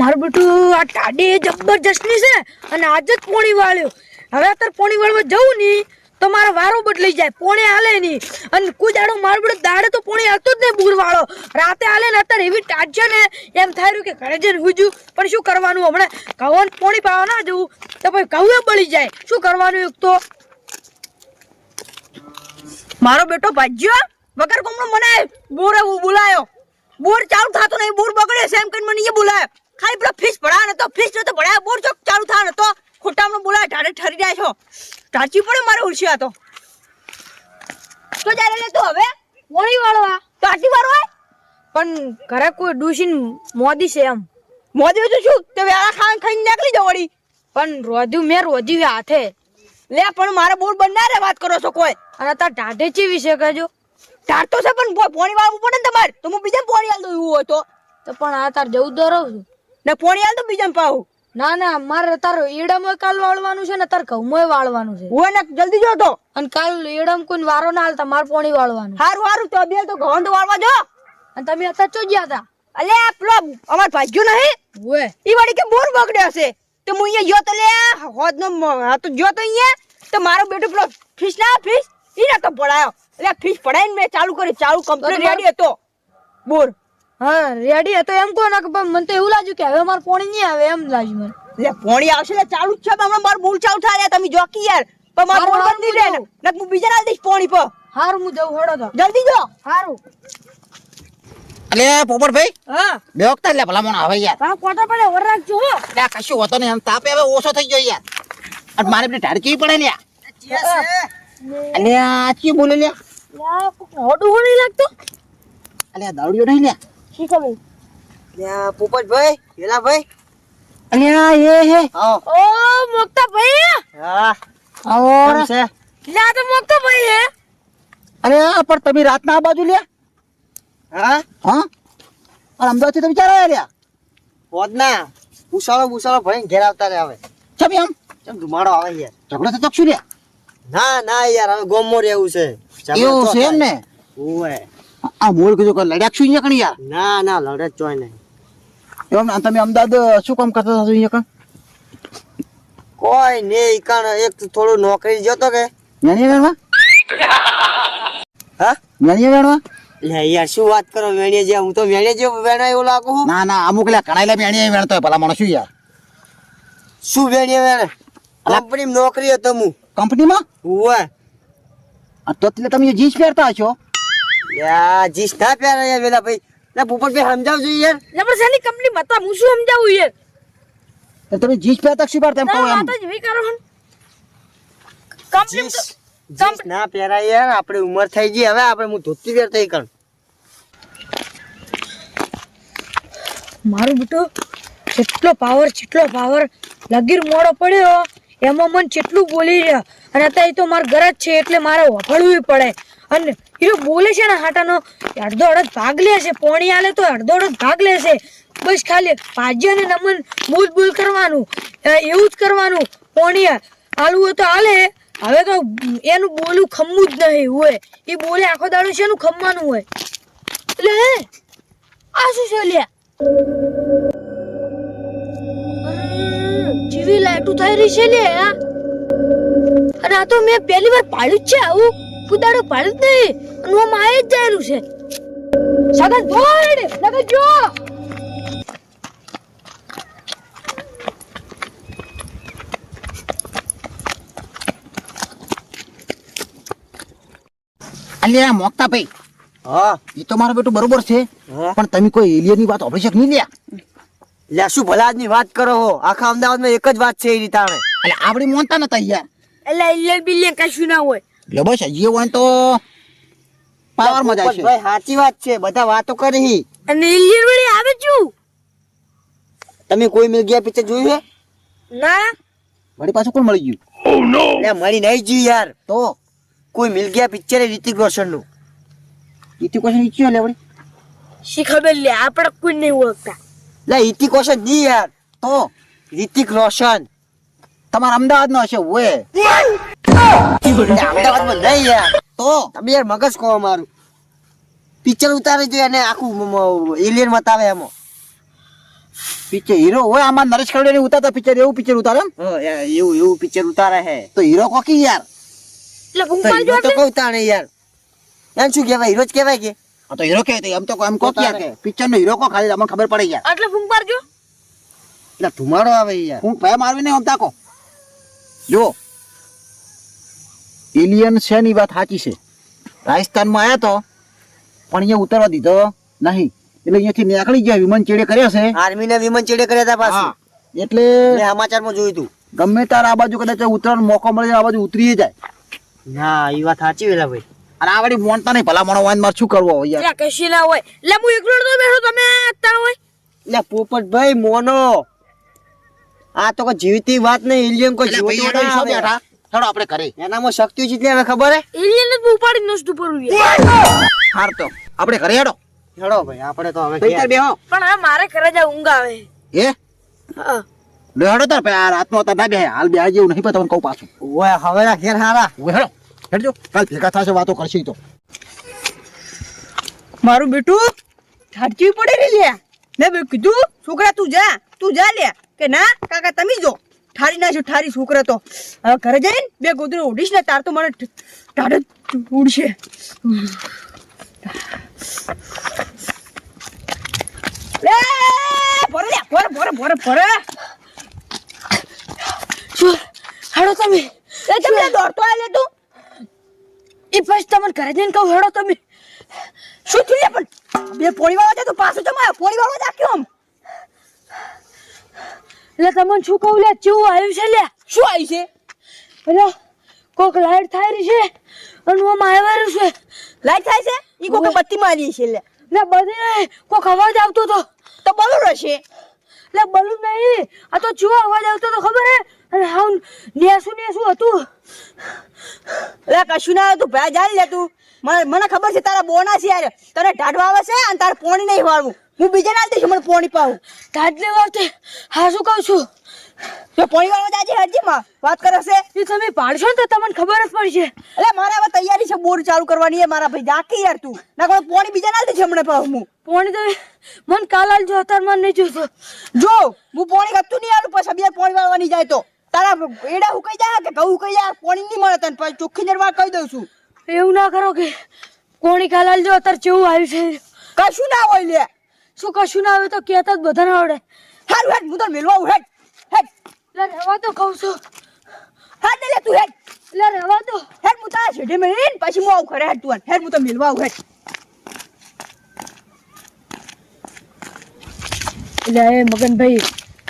મારું બેટું આ ટાડી જબરજસ્તની છે અને આજે જ પોણી વાળ્યો. હવે અત્યારે પોણી વાળવા જવું નહીં તો મારો વારો બદલાઈ જાય, પોણે હાલે નહીં અને કુદાડો દાડો મારું બેટું દાડે તો પોણી હાલતો જ નહીં બુરવાળો રાતે હાલે ને અત્યારે એવી ટાટ ને એમ થાય રહ્યું કે ઘરે જઈને હુજું પણ શું કરવાનું? હમણાં કહો પોણી પાવા ના જવું. તો પછી કવે બળી જાય. શું કરવાનું એક તો? મારો બેટો ભાજ્યો વગર કોમનો મને બોરે બોલાયો. બોર ચાલુ થાતો નહીં, બોર બગડે છે એમ કરીને મને બોલાયો. ખાલી પેલો ફીસ ભરા નતો તો ફીસ નતો ભરાયા બોર ચોક ચાલુ થા નતો તો ખોટામાં બોલા ઢાડે ઠરી જાય છો. ટાચી પડે મારે ઉલસિયા તો. તો જાય લે તો હવે. મોડી વાળવા. ટાચી હોય? પણ ઘરે કોઈ ડુસીન મોદી છે એમ. મોદી તો શું? તે વેળા ખાન ખાઈને નીકળી જાવ વળી. પણ રોધ્યું મેં રોધ્યું હાથે. લે પણ મારે બોર રે વાત કરો છો કોઈ. અને તાર ઢાઢે ચીવી છે કહેજો. ટાઢ તો છે પણ પોણી વાળવું પડે ને તમારે. તો હું બીજા પોણી હાલ દઉં એવું હોય તો. તો પણ આ તાર જવું દોરવ છું. ને પોણી આલ તો બીજા પાઉ. ના ના મારે તારો ઈડમ કાલ વાળવાનું છે ને તાર ઘઉંમાં વાળવાનું છે. હોય ને જલ્દી જો તો. અને કાલ ઈડમ કોઈ વારો ના હાલતા માર પોણી વાળવાનું. હારું હારું તો બે તો ઘઉં તો વાળવા જો. અને તમે અત્યારે ચો ગયા હતા અલે આ પેલો અમાર ભાગ્યો નહીં. હોય ઈ વળી કે બોર બગડ્યો છે. તો હું અહીંયા ગયો તો લે હોદ નો હા તો ગયો તો અહીંયા. તો મારો બેટો પેલો ફિશ ના ફિશ ઈ ના તો પડાયો એટલે ફિશ પડાઈને મેં ચાલુ કરી ચાલુ કમ્પ્લીટ રેડી હતો. બોર. હા રેડી હતો એમ કહો ને કે મને તો એવું લાગ્યું કે હવે મારું પોણી નહીં આવે એમ લાગ્યું મને. એટલે પોણી આવશે એટલે ચાલુ જ છે પણ હમણાં મારું બોલ ચાલુ થાય તમે જોકી યાર. પણ મારું બોલ બંધ નહીં રહે ને. હું બીજા ના દઈશ પોણી પર. હારું હું જઉં હોડો તો. જલ્દી જો. હારું. અલે પોપટભાઈ. હા. બે વખત લે ભલા આવે યાર. હા કોટા પડે ઓર રાખજો હો. લે કશું હોતો નહીં આમ તાપે હવે ઓછો થઈ ગયો યાર. અને મારે પેલી ઢાળકી પડે ને અલે આ ચી બોલે લે? હોડું હોડી લાગતો? અલે દાવડિયો નહીં લ્યા શી ખબર ત્યાં પોપટભાઈ હેલાભાઈ અલે આ એ હે. ઓ મોક્તા ભાઈ હા. આવો. છે? લા તો મોક્તા ભાઈ હે. અરે પણ તમે રાતના આ બાજુ લ્યા. હા? હા? અને અમદાવાદથી તમે ચાર આવ્યા લ્યા પોદના ઉસાળો ઉસાળો ભાઈ ઘેર આવતા રે હવે. ચમ એમ? ચમ ધુમાડો આવે યાર. ઝઘડો થતો શું લ્યા ના ના યાર હવે ગોમો રહેવું છે. એવું છે એમ ને? ઓવે આ મોર કીધું કે લડ્યા શું અહીંયા કણી યાર? ના ના લડે ચોય નહીં. એમ તમે અમદાવાદ શું કામ કરતા હતા અહીંયા કણ? કોઈ ને કણ એક થોડું નોકરી જતો કે. વેણીએ વેણવા? હા? વેણીએ વેણવા? લે યાર શું વાત કરો વેણીએ જે હું તો વેણીએ જે વેણા એવું લાગુ હું ના ના અમુક લ્યા કણાઈ લે વેણીએ વેણતો હોય ભલા માણસ શું યાર? શું વેણીએ વેણે? નોકરી હતો હું. કંપનીમાં? ઓવે તો તમે જીન્સ પહેરતા હશો? યા જીસ ના પહેરે યાર વેલા ભાઈ. ના પોપટભાઈ સમજાવજો યાર. જબરજસ્તી કંપની બતા હું શું સમજાવું યાર? તો તમે જીન્સ પહેરતા શું પહેરતા એમ કહો એમ? વાત જ કરો હન. કંપની જીન્સ જીન્સ ના પહેરાય યાર આપણે ઉંમર થઈ ગઈ હવે આપણે હું ધોતી વેર થઈ કણ. મારું બેટું જેટલો પાવર જેટલો પાવર લગીર મોડો પડ્યો એમાં મન જેટલું બોલી રહ્યા. અને અત્યારે તો મારા ઘર જ છે એટલે મારે વફળવું પડે. અને એ બોલે છે ને હાટાનો અડધો અડધ ભાગ લે છે, પોણી આલે તો અડધો અડધ ભાગ લે છે. બસ ખાલી ભાજ્ય ને નમન બોલ બોલ કરવાનું એવું જ કરવાનું, પોણી આલવું તો આલે. હવે તો એનું બોલું ખમવું જ નહીં હોય. એ બોલે આખો દાડો છે એનું ખમવાનું હોય? એટલે આ શું છે લ્યા? જીવી લાઈટું થઈ રહી છે લે અને આ તો મેં પહેલી વાર પાડ્યું જ છે આવું. કુદાડો પાડી દે અને હું માય જ જયેલું છે. સગન ભોડ સગન જો. અલ્યા મોકતા ભાઈ. હા. એ તો મારો બેટો બરોબર છે. હા. પણ તમે કોઈ એલિયનની વાત ઓપરી શક નહીં લ્યા. લ્યા શું ભલાદની વાત કરો હો? આખા અમદાવાદમાં એક જ વાત છે એ રીતાણે એટલે આપડી મોનતા નતા યાર એટલે એલિયન બિલિયન કશું ના હોય. એટલે બસ જે હોય તો પાવરમાં જાય છે. ભાઈ સાચી વાત છે બધા વાતો કરી અને ઇલિયન વળી આવે છું. તમે કોઈ મિલ ગયા પિક્ચર જોયું છે ના. વળી પાછું કોણ મળી ગયું? લે મળી નહીં જોયું યાર. તો? કોઈ મિલ ગયા પિક્ચર રિતિક રોશનનું ઇતિ રોશન ઈચ્છ્યો લે વળી? શી ખબર લે આપણે કોઈ નહીં ઓળખતા. લે રિતિક રોશન નહીં યાર. તો રિતિક રોશન. તમારા અમદાવાદ નો હશે ઓએ તો? તમે યાર મગજ કહો મારું પિક્ચર ઉતારે જોઈએ અને આખું એલિયન બતાવે એમાં. પિક્ચર હીરો હોય આમાં નરેશ ખવડે ઉતારતા પિક્ચર એવું પિક્ચર ઉતારે એવું એવું પિક્ચર ઉતારે હે. તો હીરો કોકી યાર? એટલે તો ભૂંગપાલ જો હીરો તો એટલે કહું તાણે યાર. એમ શું કહેવાય હીરો જ કહેવાય કે? આ તો હીરો કે એમ તો એમ કે? પિક્ચર નો હીરો કો ખાલી અમને ખબર પડે યાર. એટલે ભૂંગપાલ જો એટલે ધુમાડો આવે યાર. હું પે મારવી ને આમ તાકો. જો એલિયન છે ની વાત સાચી છે. રાજસ્થાનમાં આયા તો પણ અહીંયા ઉતરવા દીધો નહીં. એટલે અહીંયાથી નીકળી ગયા વિમાન ચેડે કર્યા છે. આર્મી ને વિમાન ચેડે કર્યા હતા પાછા. એટલે મેં સમાચારમાં જોયું હતું ગમે તાર આ બાજુ કદાચ ઉતરવાનો મોકો મળે આ બાજુ ઉતરી જાય. ના એ વાત સાચી વેલા ભાઈ. અને આ વાળી મોનતા નહીં ભલા મોણો વાન માર શું કરવો હોય યાર? એટલે કશી ના હોય. લે હું એકલો તો બેઠો તમે અત્યારે હોય. લે પોપટ ભાઈ મોનો. આ તો કોઈ જીવતી વાત નહીં એલિયન કોઈ જીવતી. બેઠા. ચાલો આપણે કરે એનામાં શક્તિ જેટલી હવે ખબર હે? એલિયન જ ઉપાડી નસતું પડું યાર. હાર તો. આપણે ઘરે હેડો. હેડો ભાઈ આપણે તો હવે તઈ બેહો. પણ હવે મારે ઘરે જાય ઊંઘ આવે. હે? હા. લે હેડો તાર પે આ રાતનો તાર ના બેહે હાલ બે જેવું નહીં પણ તમને કહું પાછું. ઓય હવે ના ઘેર હારા. ઓય હેડો. હેડજો. કાલ ભેગા થાશે વાતો કરશે તો. મારું બેટું ઠાટકી પડે રે લે મેં બે કીધું છોકરા તું જા તું જા લે. કે ના કાકા તમે જો. ઠારી નાખ્યું ઠારી છોકરા તો. હવે ઘરે જઈને બે ગોદડું ઉડીશ ને તાર તો મને ટાઢ ઉડશે. ભરે ભરે ભરે શું? હેડો તમે. એ તમે દોડતો આલે તું? એ પછી તમને ઘરે જઈને કહું હેડો તમે. શું થયું પણ? બે પોળી વાળો છે તો પાછું જમાયો. પોળી વાળો નાખ્યો આમ. એટલે તમને શું કહું લે ચેવું આવ્યું છે લે? શું આવ્યું છે? એટલે કોક લાઈટ થાય રહી છે અને હું મારવાનું છે. લાઈટ થાય છે? એ કોક બત્તી મારી છે લે. લે બધે કોક અવાજ આવતો તો તો બલૂન હશે લે બલૂન નહીં આ તો ચેવો અવાજ આવતો તો ખબર હે? અને હાઉ નેસું નેસું હતું. લે કશું ના તું ભાઈ જાણી લે તું. મને મને ખબર છે તારા બોના છે યાર. તને ઢાઢવા આવે છે અને તારે પોણી નહીં વાળવું. હું બીજા ના દઈશ મને પોણી પાઉં ઢાઢલે વાવતે હા. શું કહું છું? તો પોણી વાળવા જાજે હરજી માં વાત કરે છે. એ તમે પાડશો ને તો તમને ખબર જ પડશે. એટલે મારે હવે તૈયારી છે બોર ચાલુ કરવાની છે મારા ભાઈ જાકી યાર તું. ના કોઈ પોણી બીજા ના દઈશ હમણે પાઉં હું. પોણી તો મન કાલ આલ જો અત્યારે મન નહીં જોતો જો હું પોણી ગતું નહીં આલું પછી બીજા પોણી વાળવાની જાય તો. તારા એડા હુકાઈ જાય કે ઘઉં કહી જાય પોણી નહીં મળે તને પછી ચોખ્ખી નિર્વાહ કહી દઉં છું. એવું ના કરો કે કોણી કાલાલ જો અત્યારે જેવું આવ્યું છે. કશું ના હોય લે. શું કશું ના આવે તો કહેતા જ બધાને આવડે. હારું હેડ હું તો મેલવા આવું હેડ હેડ. લે રહેવા તો કહું છું. હેડ લે તું હેડ. લે રહેવા તો હેડ હું તારા છેડે મેલીને પછી હું આવું ખરે હેડ તું હેડ હું તો મેલવા આવું હેડ. લે એ મગનભાઈ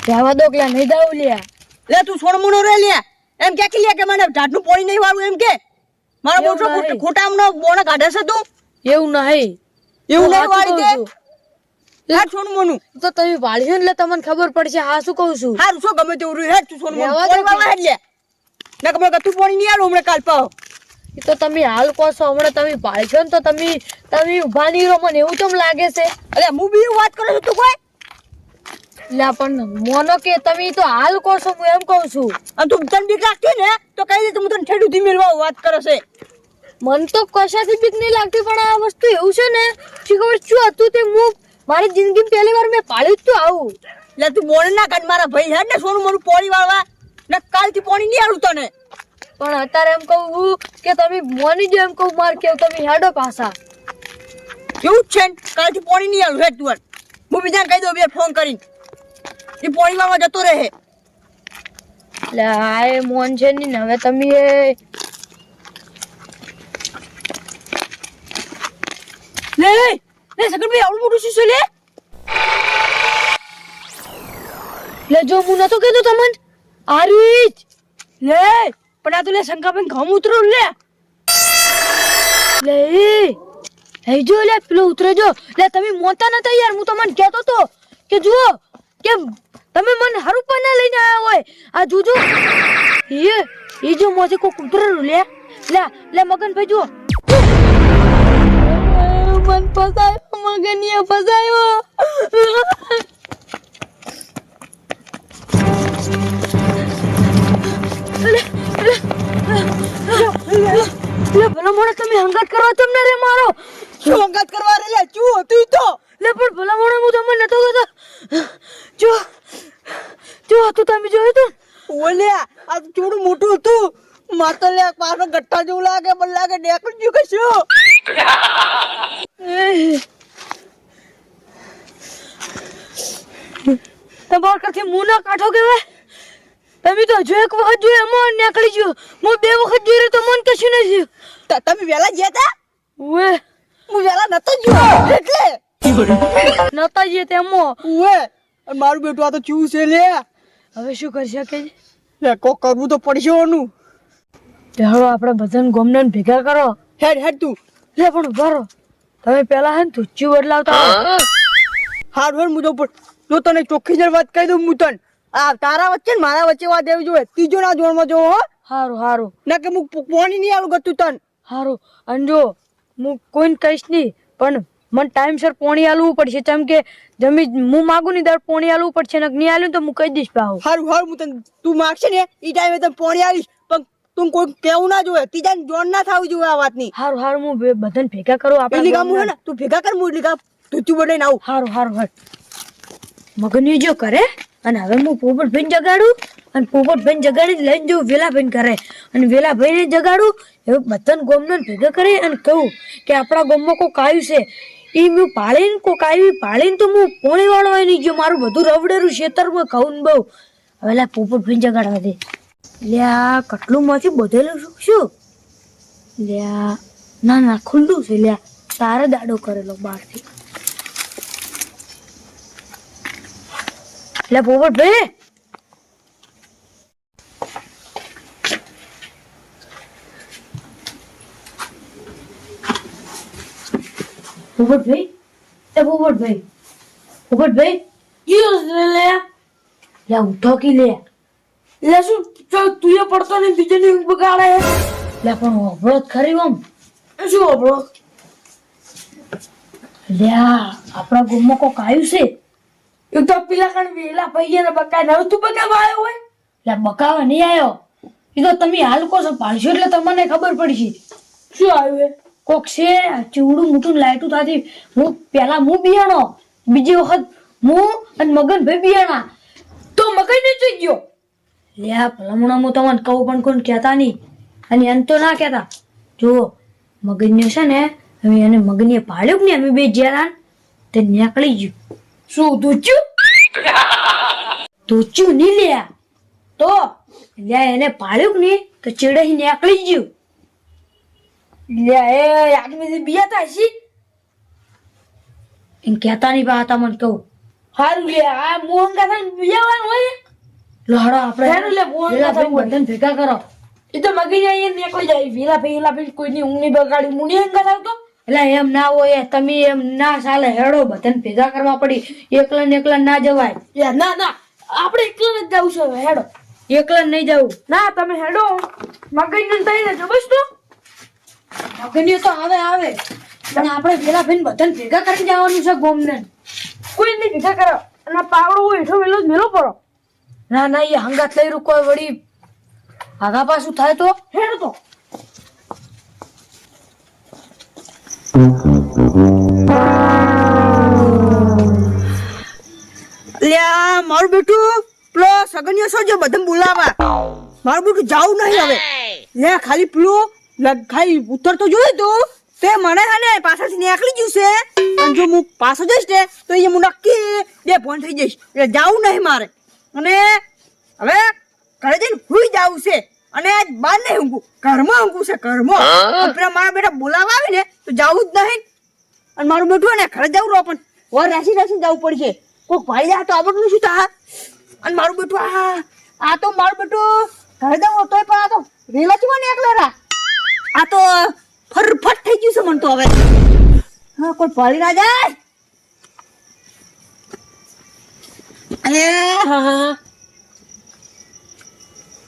રહેવા દો કે નહીં દાવ લ્યા. લે તું સોણ મુનો રે લ્યા એમ કે લે કે મને ઢાટનું પોણી નહીં વાળું એમ કે. મારો મોટો ખોટામનો બોણા કાઢે છે તું. એવું નહીં. એવું નહીં વાળી દે. હેડ સોણ મુનું. તો તમે વાળ્યો એટલે તમને ખબર પડશે હા શું કહું છું. હારું શું ગમે તેવું રહ્યું? હેડ તું સોણ મુનું. પોણી વાળવા હેડ લે ના કમે તું પોણી નહીં આલું હમણાં કાલ પાવ તો તમે હાલ કહો છો હમણાં તમે પાળશો ને તો તમે તમે ઊભા નહીં રહો મને એવું તો લાગે છે? અરે હું બી વાત કરું છું તું કોઈ? લા પણ મોનો કે તમે તો હાલ કહો છો હું એમ કહું છું. અને તું તને બીક લાગતી ને તો કહી દે તું તને ઠેડું થી મેળવા વાત કરે છે. મન તો કશાથી બીક નહીં લાગતી પણ આ વસ્તુ એવું છે ને શી ખબર શું હતું તે હું મારી જિંદગી પહેલી વાર મેં પાળ્યું તું આવું. એટલે તું બોણ ના કાઢ મારા ભાઈ હેડ ને સોનું મારું પોણી વાળવા. ને કાલથી પોણી નહીં આલું તને. પણ અત્યારે એમ કહું કે તમે મોની જો એમ કહું માર કેવું, તમે હેડો પાછા. એવું જ છે કાલથી પોણી નહીં આલું, હેડ તું. હું બીજાને કહી દઉં, બે ફોન કરીને. એ પોણી વાળવા જતો રહે. એટલે આ એ મોન છે ને, હવે તમે એ લે લે. લે સગનભાઈ આવડું મોટું શું છે લે? જો હું નતો કહેતો તમને આરી જ. લે, પણ આ તો લે, શંકાબેન ઘઉં ઉતરો લે. લે હે જો, લે, પેલો ઉતરે જો લે, તમે મોતા નતા યાર, હું તમને કહેતો તો કે જુઓ કે તમે મને હારું પણ ના લઈને આવ્યા હોય. આ જોજો. એ એ જો મોજે કોક ઉતરેલું, લે. લે લે મગન ભાઈ જુઓ. મન ફસાયો મગનીએ ફસાયો. લે ભલો મોણે તમે હંગાત કરવા તમને રે મારો? શું અંગત કરવા રે લે શું હતું તો લે પણ ભલા મોણે હું તમને નતો કહેતો જો જો આ તો તમે જોયું તું ઓલ્યા આ તો ચૂડું મોટું હતું માતો લે પાછો ગઠ્ઠા જેવું લાગે મને લાગે ડેકલ જ્યું કે શું તમારા કરથી મું ના કાઢો કેવાય તમે તો હજુ એક વખત જોયું એમાં નીકળી ગયો હું બે વખત જોઈ રહ્યો તો મન કશું નહીં થયું ત- તમે વહેલા ગયા તા ઉવે હું વહેલા નતો ગયો એટલે નતા જઈએ તેમાં ઉવે અને મારું બેટું આ તો ચૂ છે લે. હવે શું કરી શકે લે કોક કરવું તો પડશે ઓનું. હળો આપણે બધાને ગોમને ભેગા કરો. હેડ હેડ તું. લે પણ ઊભા તમે પેલા હે ને તુચ્ચી બદલાવતા. હાર હાર મુદો પર જો તને ચોખ્ખી જ વાત કહી દઉં હું તને. આ તારા વચ્ચે ને મારા વચ્ચે વાત એવી જોઈએ. ત્રીજો ના જોડમાં જો હો. હારું હારું. ના કે હું પોણી નહીં આવું ગતું તન. હારું. અને જો હું કોઈને કહીશ નહીં પણ મને ટાઈમસર પોણી આલવું પડશે. જેમ કે જમી હું માગું ની દર પોણી આલવું પડશે. ને નહીં આલ્યું તો હું કહી દઈશ ભાવ. હારું હારું હું તને તું માગશે ને એ ટાઈમે તને પોણી આવીશ પણ તું કોઈ કેવું ના જોઈએ ત્રીજા જોડ ના થવું જોઈએ આ વાતની. હારું હારું હું બધાને ભેગા કરું આપણે લીગા હે ને તું ભેગા કર હું લીગા તું તું બોલાઈને આવું. હારું હારું હાર. મગની જો કરે અને હવે હું પોપટભાઈ જગાડું અને પોપટભાઈ જગાડી લઈને જવું વેલાભાઈ કરે અને વેલાભાઈને જગાડું એવું બધાને ગોમને ભેગા કરી અને કહું કે આપણા ગોમમાં કોઈ કાયું છે. એ હું પાળીને કોક આવી પાળીને તો હું પોણી હોયની ગયો. મારું બધું રવડેરું ખેતરમાં ને બહુ. હવે લા પોપટ પોપટભાઈ જગાડવા દે. લ્યા, કટલું માંથી બધેલું શું શું? લ્યા, ના ના, ખુલ્લું છે. લ્યા, તારે દાડો કરેલો બહારથી. લે પોપટ ભાઈ પોપટ ભાઈ એ પોપટ ભાઈ પોપટ ભાઈ કયો લે લે લે ઉઠો કી લે લે શું ચાલ તું એ પડતો ને બીજાની ઊંઘ બગાડે લે પણ હોભળો જ ખરી ઓમ શું હોભળો લે આપણા ગામમાં કોક આવ્યું છે એ તો પેલા કણ વેલા ભાઈ ને બકા ને તું બકાવા આવ્યો હોય એટલે બકાવા નહીં આવ્યો એ તો તમે હાલ કો છો પાડશો એટલે તમને ખબર પડશે શું આવ્યું એ કોક છે, ચીવડું મોટું લાઈટું થાતી હું પેલા હું બિયાણો, બીજી વખત હું અને મગન ભાઈ બિયાણા. તો મગન ને જોઈ ગયો. લે આ ભલામણા હું તમને કહું પણ કોણ કહેતા નહીં. અને એમ તો ના કહેતા. જુઓ મગનને છે ને, હવે એને મગનને પાડ્યું ને અમે બે જ્યાં તે નીકળી ગયું. શું, ધૂચ્યું? ધૂચ્યું નહીં લે. તો લ્યા એને પાડ્યું ને તો ચીડે નીકળી ગયું. લ્યા એ આદમી બિયાતા હશી? એમ કહેતા નહીં પા તમને કહું. હારું લે આ મોહન કાકા બિયાવાનું હોય. લહડો આપણે. લે મોહન કાકા બધાને ભેગા કરો. એ તો મગી જાય નીકળી જાય. વેલા ફેલા ભાઈ કોઈની ઊંઘ બગાડી મુની એમ તો? એટલે એમ ના હોય તમે એમ ના ચાલે હેડો બધાને ભેગા કરવા પડી. એકલા ને એકલા ના જવાય. ના ના. આપણે એકલા જ જવું છે હેડો. એકલા નહીં જવું ના તમે હેડો. મગઈ ને તઈને જો બસ તો. મગઈ તો આવે આવે. પણ આપણે પેલા ભાઈ બધાને ભેગા કરી જવાનું છે ગોમને. કોઈ નહીં ભેગા કરો. અને પાવડો હોય હેઠો મેલો જ મેલો પડો. ના ના એ હંગાત લઈ રૂકો વળી. આગા પાછું થાય તો? હેડ તો. લ્યા મારું બેટું પેલો સગનિયો સોજો બધા બોલાવા. મારું બેટું જાવું નહીં હવે. લે ખાલી પેલું. લ- ખાલી ઉત્તર તો જોયું તું. તે મને હે ને પાછળથી નીકળી ગયું છે. અને જો હું પાછો જઈશ ને તો એ હું નક્કી બે ફોન થઈ જઈશ. એટલે જાવું નહીં મારે. અને હવે ઘરે જઈને હુઈ જાવું છે. અને આજ બાર નહીં ઊંઘું. ઘરમાં ઊંઘું છે ઘરમાં. પેલા મારા બેટા બોલાવા આવે ને તો જાવું જ નહીં. અને મારું બેટું ને ઘરે જવું રહો પણ વર રાશી રાશી જવું પડશે. કોઈક ભાઈ જાય તો આવડતું શું થા અને મારું બેટું આ આ તો મારું બેટું ઘરે જવું તોય પણ આ તો રેલા ચુવા કોઈ ભાળી ના જાય?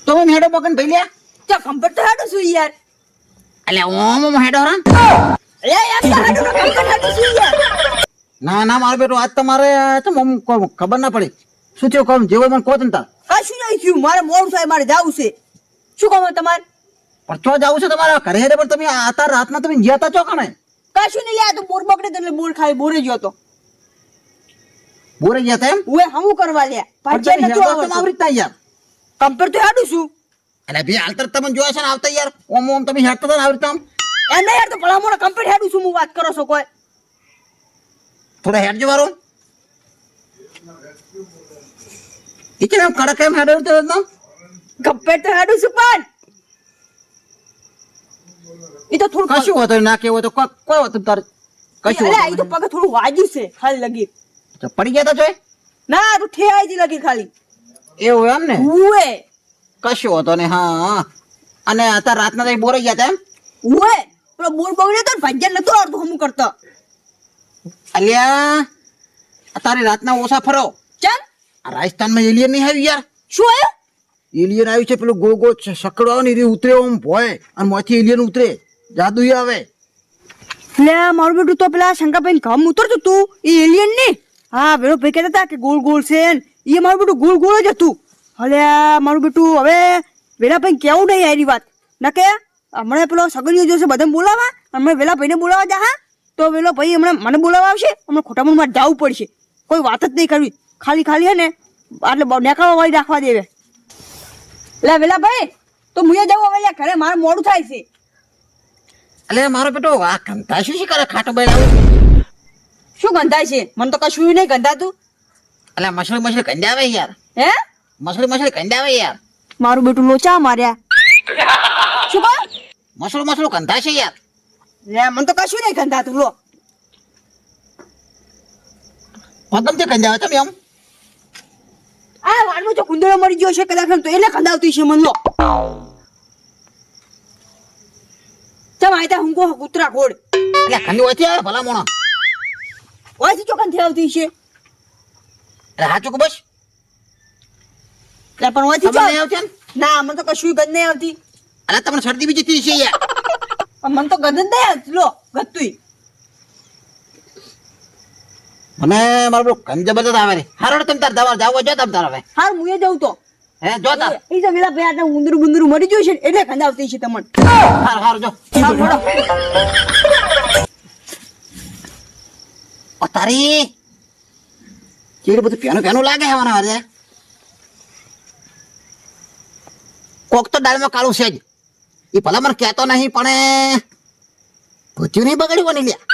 તો હું હેડો મગન ભાઈ લ્યા. ચા કમ્પ્યુટર તો હાડું છું યાર. એટલે ઓમ ઓમ હેડો રા અરે યાર તો હાડું નો કમ્પ્યુટર હાડું છું યાર. ના ના મારો બેટો આજ તમારે ચમ કો- ખબર ના પડી. શું થયું કહું જેવો મને કહો તને તાર. કશું નહીં થયું? મારે મોડું થાય મારે જાવું છે. શું કહો તમારે? પણ ચો જાવું છે તમારા ઘરે હેડે પણ તમે આતા રાતના તમે જ્યાં તા ચો કણે? કશું નહીં લ્યા તો બોર બગડે તો એટલે બોર ખાલી બોરે ગયો તો. બોરે ગયા તેમ ઓએ હમું કરવા લે પાછે ભાજ્યા તમે નતું હેડો કેમ આવી આવડતું રીતના યાર? કમ્પર તો હેડું છું. અને ભઈ હાલ તરત જોયા છે ને આવતા યાર. ઓમ ઓમ તમે હેડતા હતા ને આવી તમ. એ નહીં યાર તો ભલામણ કમ્પર હેડું છું હું વાત કરો છો કોઈ. થોડા હેડજો મારો. એ કેમ કડક એમ હેડો તો કમ્પેર તો હેડું છું પણ. એ તો થોડું કશું હોતો ના કેવો તો કોઈ હોતો તાર કશું અરે એ તો પગ થોડું વાગ્યું છે ખાલી લગી. તો પડી ગયા તા જોઈ? ના તું ઠે આવી લગી ખાલી. એવું એમ ને? ઉએ કશું હોતો ને હા હા. અને અત્યારે રાતના તો બોરે ગયા તેમ ઉએ પેલો બોર બગડ્યો તો ભાજ્યા નતું આવડતું હમું કરતો. અલ્યા અત્યારે રાતના ઓછા ફરો. ચાલ રાજસ્થાનમાં એલિયન નહીં આવ્યું યાર? શું આયો એલિયન આવ્યું છે, પેલું ગોળ ગોળ સકડો ને એ ઉતરે આમ ભોય, અને મોથી એલિયન ઉતરે. જાદુ આવે. લે, મારું બેટું તો પેલા શંકાભાઈ કામ ઉતરતું તું એ એલિયનની હા પેલો ભાઈ કહેતા હતા કે ગોળ ગોળ છે એ મારું બેટું ગોળ ગોળ જ હતું. હલે મારું બેટું, હવે વેલા ભાઈ કેવું નહીં આરી વાત? ના કે, હમણાં પેલો સગનીઓ જોશે, બધાને બોલાવા? હમણાં વેલા ભાઈને બોલાવા જા, હા? તો વેલો ભાઈ હમણાં મને બોલાવા આવશે, હમણાં ખોટામાં જવું પડશે. કોઈ વાત જ નહીં કરવી. ખાલી ખાલી હે ને એટલે નેકાળવા વાળી રાખવા દેવે લે વેલા ભાઈ તો મુએ જવું હવે ઘરે મારે મોડું થાય છે. અલે મારો બેટો આ કંતા શું કરે ખાટો બેન શું ગંધાય છે? મને તો કશું નહીં ગંધાતું. એટલે મછલી મછલી કંડાવે યાર. હે? મછલી મછલી કંડાવે યાર. મારું બેટું લોચા માર્યા. શું કહો? મસળું મસળું ગંધા છે યાર. લે મને તો કશું નહીં ગંધાતું લો. પગમથી કંડાવે તમે આમ આ વાળમાં જો કુંદરો મરી ગયો છે કદાચ તો એને ખંડાવતી છે મન ચમ આયતા હુંકો કૂતરા ખોડ એટલે ખંડી ઓછી આવે ભલા મોણા ઓછી ચોકન આવતી છે એટલે હાચું બસ પણ ઓછી ખબર આવતી ના મને તો કશું ગંધ નહીં આવતી. અરે તમને શરદી બીજી થઈ છે યાર. મને તો ગંધ નહીં આવતી. લો ગતું મને મારો પેલો કંજ જબરદસ્ત આવે રે હારો તમે તાર દવા જાવ જો તમે તાર હવે. હાર મુએ જવું તો. હે જો તાર. એ તો પેલા ભાઈ આટલું ઉંદરું બુંદરું મરી ગયું છે એટલે એટલે આવતી છે તમને. હાર હાર જો. ઓ તારી. ચીડ બધું પેનું પેનું લાગે હે મને આજે કોક તો દાળમાં કાળું છે જ. એ ભલા મને કહેતો નહીં પણ એ ભૂચ્યું નહીં બગડ્યું બની લ્યા.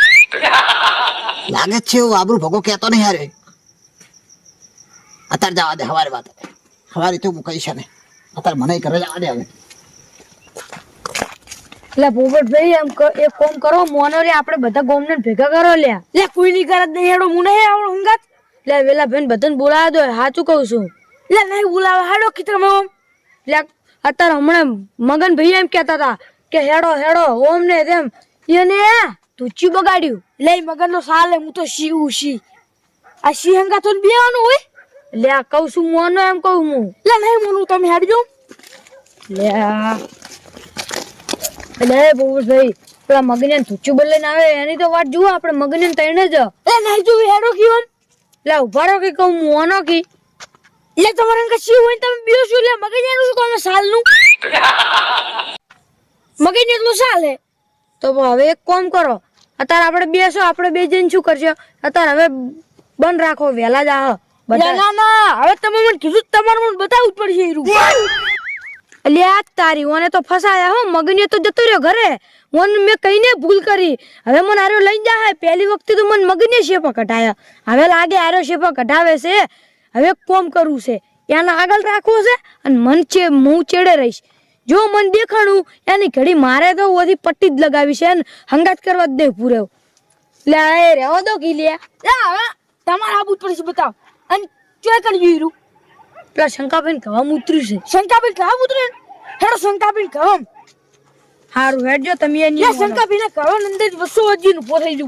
લાગે જ છે એવું આબરું ભોગો કહેતો નહીં હારે. અત્યારે જવા દે હવારે વાત હવારે તું કઈ છે ને અત્યારે મને કરે જવા દે હવે. એટલે પોપટભાઈ એમ એક કોમ કરો મોનો રે આપણે બધા ગોમને ભેગા કરો લ્યા. લે કોઈ ની કરત નહીં હેડો હું નહીં આવડો હંગાત. લે વેલા બેન બધાને બોલાવા દો સાચું કહું છું. લે નહીં બોલાવા હેડો કિતરમાં ઓમ લે અત્યારે હમણાં મગન ભાઈ એમ કહેતા હતા કે હેડો હેડો ઓમ ને તેમ એને તુચ્ચી બગાડ્યું? લે મગન નો સાલે હું તો શી હું શી. આ શી હંગા તો બેવાનું હોય? લે આ કહું છું મોનો એમ કહું હું. લે નહીં મોનું તમે હેડજો. લે આ. એટલે ભાઈ પેલા મગને તુચ્ચું બદલાઈને આવે એની તો વાત જુઓ આપણે મગને તઈને જ. એ નહીં જોવી હેડો કી ઓમ લે ઊભા રહો કે કહું ઓનો કી. લે તમારે અંકા સી હોય ને તમે બીઓ શું લે મગજ એનું શું કહો સાલનું? મગજ એટલું સાલે. તો હવે એક કામ કરો અત્યારે આપણે બેસો આપણે બે જઈને શું કરશો? અત્યારે હવે બંધ રાખો વહેલા જ ના ના હવે તમે મને કીધું તમારે મને બતાવવું જ પડશે તારી ઓને તો ફસાયા હો મગને તો જતો રહ્યો ઘરે. મન મેં કહીને ભૂલ કરી. હવે મને આર્યો લઈ જાય પહેલી વખતે તો મને મગને શેપા કઢાયા. હવે લાગે આર્યો શેપા કઢાવે છે. હવે કોમ કરવું છે? એના આગળ રાખવો છે? અને મન છે હું ચેડે રહીશ. જો મન દેખાણું એની ઘડી મારે તો ઓછી પટ્ટી જ લગાવી છે અને હંગાત કરવા જ દે પૂરે. લે એ રહેવા દો કી લે. હવે તમારે આબુ પડશે બતાવ. અને ચોય કરી જોયું પેલા શંકાબેન કવામાં ઉતર્યું છે. શંકાબેન કવામાં ઉતર્યું હેડો શંકાબેન કવામ હારું હેડજો તમે એની શંકાબેન કવામ અંદર બસો હજી નું પોસાઈ જુ